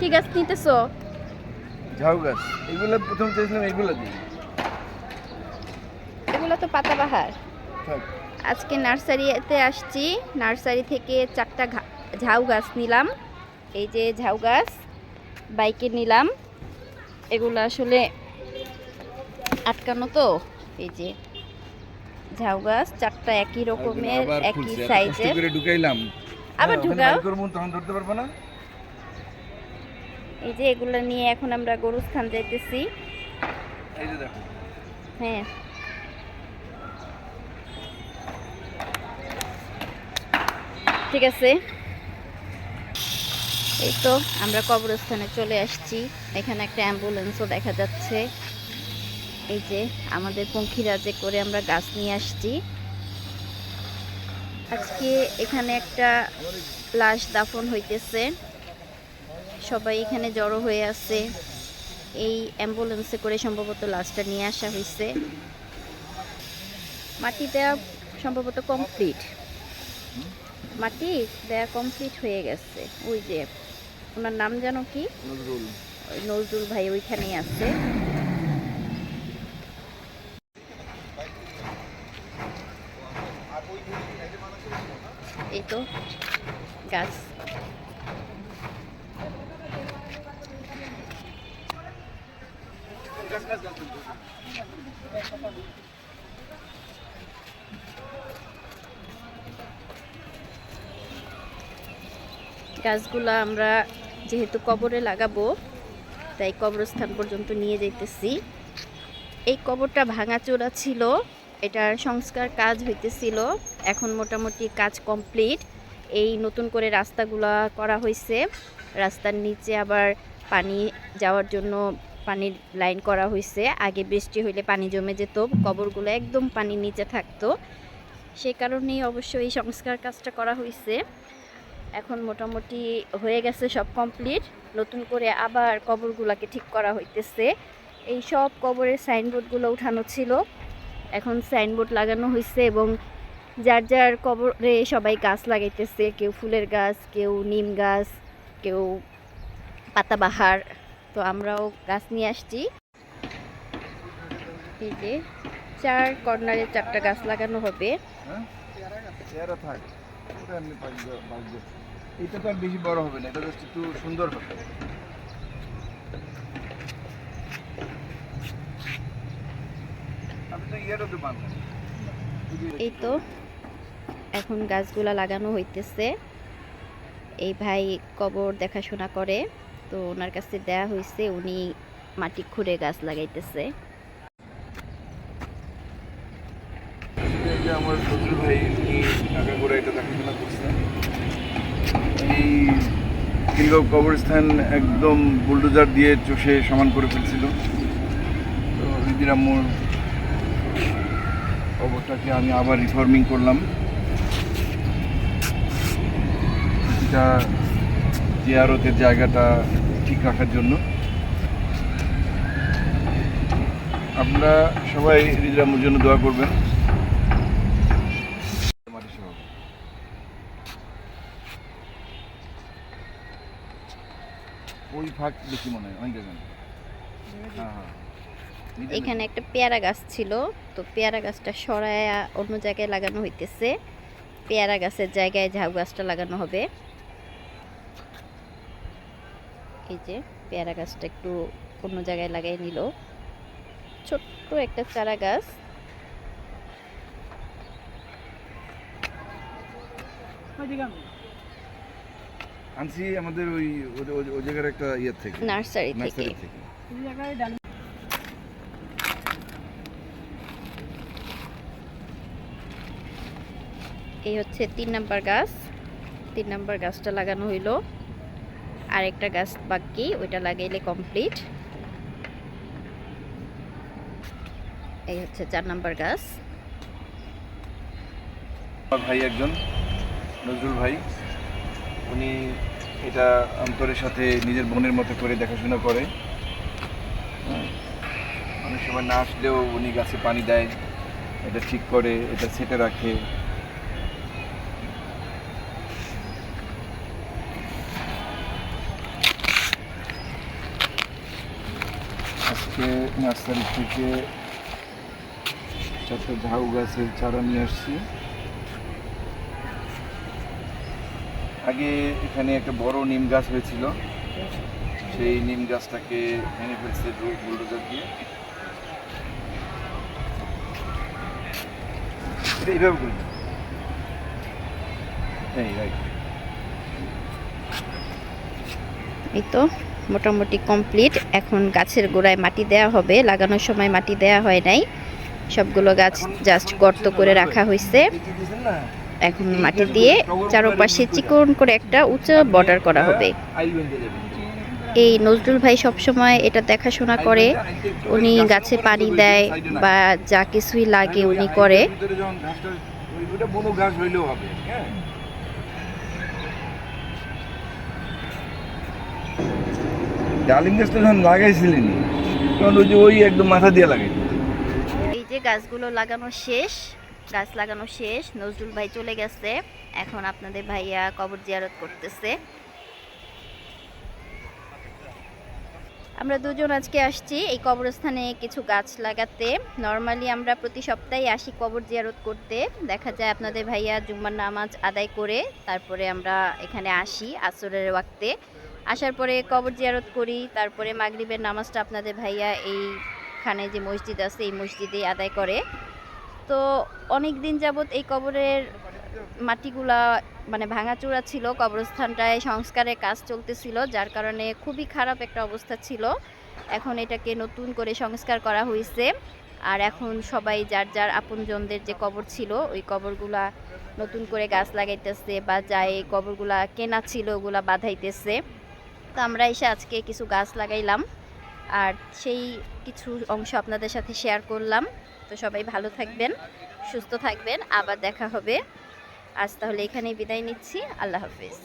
কি গাছ নিতেছো ঝাউ গাছ। এগুলো প্রথম চেয়েছিলাম এগুলো দিই এগুলো তো পাতাবাহার। আজকে নার্সারিতে আসছি। নার্সারি থেকে চারটা ঝাউ গাছ নিলাম। এই যে ঝাউ গাছ বাইকে নিলাম। এগুলো আসলে আটকানো তো। এই যে ঝাউ গাছ চারটা একই রকমের একই সাইজের। করে ঢুকাইলাম। আবার হ্যাঁ, ঢুকাও। তখন ধরতে পারব না? এই যে এগুলো নিয়ে এখন আমরা গরুস্থান যাইতেছি। যে হ্যাঁ। ঠিক আছে। এই তো আমরা কবরস্থানে চলে আসছি। এখানে একটা অ্যাম্বুলেন্সও দেখা যাচ্ছে। এই যে আমাদের পঙ্খিরাজে করে আমরা গাছ নিয়ে আসছি। আজকে এখানে একটা লাশ দাফন হইতেছে। সবাই এখানে জড়ো হয়ে আছে। এই অ্যাম্বুলেন্সে করে সম্ভবত লাশটা নিয়ে আসা হয়েছে মাটি দেওয়া সম্ভবত কমপ্লিট। মাটি দেয়া কমপ্লিট হয়ে গেছে। ওই যে ওনার নাম জানো কি? নজরুল ভাই ওইখানেই আছে। এই তো গাছ। গাছগুলো আমরা যেহেতু কবরে লাগাবো, তাই কবরস্থান পর্যন্ত নিয়ে যাইতেছি। এই কবরটা ভাঙাচোরা ছিল, এটার সংস্কার কাজ হইতেছিল, এখন মোটামুটি কাজ কমপ্লিট। এই নতুন করে রাস্তাগুলা করা হয়েছে রাস্তার নিচে আবার পানি যাওয়ার জন্য পানির লাইন করা হয়েছে আগে বৃষ্টি হইলে পানি জমে যেত, কবরগুলো একদম পানির নিচে থাকতো। সেই কারণেই অবশ্য এই সংস্কার কাজটা করা হয়েছে এখন মোটামুটি হয়ে গেছে সব কমপ্লিট, নতুন করে আবার কবরগুলোকে ঠিক করা হইতেছে। এই সব কবরের সাইনবোর্ডগুলো উঠানো ছিল। এখন সাইনবোর্ড লাগানো হয়েছে এবং যার যার কবরে সবাই গাছ লাগাইতেছে, কেউ ফুলের গাছ, কেউ নিম গাছ, কেউ পাতাবাহার। তো আমরাও গাছ নিয়ে আসছি। এই যে চার কর্নারে চারটা গাছ লাগানো হবে। হ্যাঁ? এটা তো আর বেশি বড় হবে না এটা জাস্ট একটু সুন্দর হবে। এই তো এখন গাছগুলা লাগানো হইতেছে। এই ভাই কবর দেখাশোনা করে। তো ওনার কাছে দেয়া হয়েছে উনি মাটি খুঁড়ে গাছ লাগাইতেছে। আমার এটা কবরস্থান একদম বুলডোজার দিয়ে চষে সমান করে ফেলছিল। তো রিদির আম্মুর কবরটাকে আমি আবার রিফর্মিং করলাম। কিছুটা জিয়ারতের জায়গাটা ঠিক রাখার জন্য। আমরা সবাই রিদির জন্য দোয়া করবেন। ওই ফাঁক মনে হয়, অনেক হ্যাঁ হ্যাঁ। এখানে একটা পেয়ারা গাছ ছিল, তো পেয়ারা গাছটা সরায়া অন্য জায়গায় লাগানো হইতেছে। পেয়ারা গাছের জায়গায় ঝাউ গাছটা লাগানো হবে। এই যে পেয়ারা গাছটা একটু অন্য জায়গায় লাগাই নিল। ছোট্ট একটা চারা গাছ। আনছি আমাদের ওই ওই- ওই- ওই জায়গার একটা ইয়ে থেকে। নার্সারি থেকে। এই হচ্ছে তিন নাম্বার গাছ। তিন নাম্বার গাছটা লাগানো হইল। আরেকটা গাছ বাকি, ওইটা লাগাইলে কমপ্লিট এই হচ্ছে চার নাম্বার গাছ। আমার ভাই একজন, নজরুল ভাই। উনি এটা অন্তরের সাথে নিজের বোনের মতো করে দেখাশোনা করে। অনেক সময় না আসলেও উনি গাছে পানি দেয়, এটা ঠিক করে, এটা সেটে রাখে। আজকে নার্সারি থেকে চারটে ঝাউ গাছের চারা নিয়ে আসছি। আগে এখানে একটা বড় নিম গাছ হয়েছিল। সেই নিম গাছটাকে ভেঙে ফেলছে বুলডোজার দিয়ে। এইভাবে এই এই তো। মোটামুটি কমপ্লিট। এখন গাছের গোড়ায় মাটি দেওয়া হবে। লাগানোর সময় মাটি দেওয়া হয় নাই। সবগুলো গাছ জাস্ট গর্ত করে রাখা হয়েছে এখন মাটি দিয়ে চারপাশে চিকন করে একটা উঁচু বর্ডার করা হবে। এই নজরুল ভাই সবসময় এটা দেখাশোনা করে। উনি গাছে পানি দেয় বা যা কিছুই লাগে উনি করে ভিতরে যখন ঘাসটা ওই- ওটা বনো ঘাস হইলেও হবে হ্যাঁ ডালিম গাছটা যখন লাগাইছিলেন, তখন ওই যে ওই একদম মাথা দিয়ে লাগাই এই যে গাছগুলো লাগানো শেষ, গাছ লাগানো শেষ, নজরুল ভাই চলে গেছে। এখন আপনাদের ভাইয়া কবর জিয়ারত করতেছে। আমরা দুজন আজকে আসছি এই কবরস্থানে কিছু গাছ লাগাতে। নর্মালি আমরা প্রতি সপ্তাহে আসি কবর জিয়ারত করতে। দেখা যায় আপনাদের ভাইয়া জুম্মার নামাজ আদায় করে, তারপরে আমরা এখানে আসি আসরের ওয়াক্তে। আসার পরে কবর জিয়ারত করি, তারপরে মাগরিবের নামাজটা আপনাদের ভাইয়া এইখানে যে মসজিদ আছে, এই মসজিদে আদায় করে। তো অনেক দিন যাবত এই কবরের মাটিগুলা মানে ভাঙাচোরা ছিল, কবরস্থানটায় সংস্কারের কাজ চলতেছিল, যার কারণে খুবই খারাপ একটা অবস্থা ছিল। এখন এটাকে নতুন করে সংস্কার করা হয়েছে আর এখন সবাই যার যার আপনজনদের যে কবর ছিল, ওই কবরগুলা নতুন করে গাছ লাগাইতেছে বা যা এই কবরগুলা কেনা ছিল, ওগুলা বাঁধাইতেছে। তো আমরা এসে আজকে কিছু গাছ লাগাইলাম। আর সেই কিছু অংশ আপনাদের সাথে শেয়ার করলাম। তো সবাই ভালো থাকবেন, সুস্থ থাকবেন। আবার দেখা হবে। আজ তাহলে এখানেই বিদায় নিচ্ছি। আল্লাহ হাফিজ।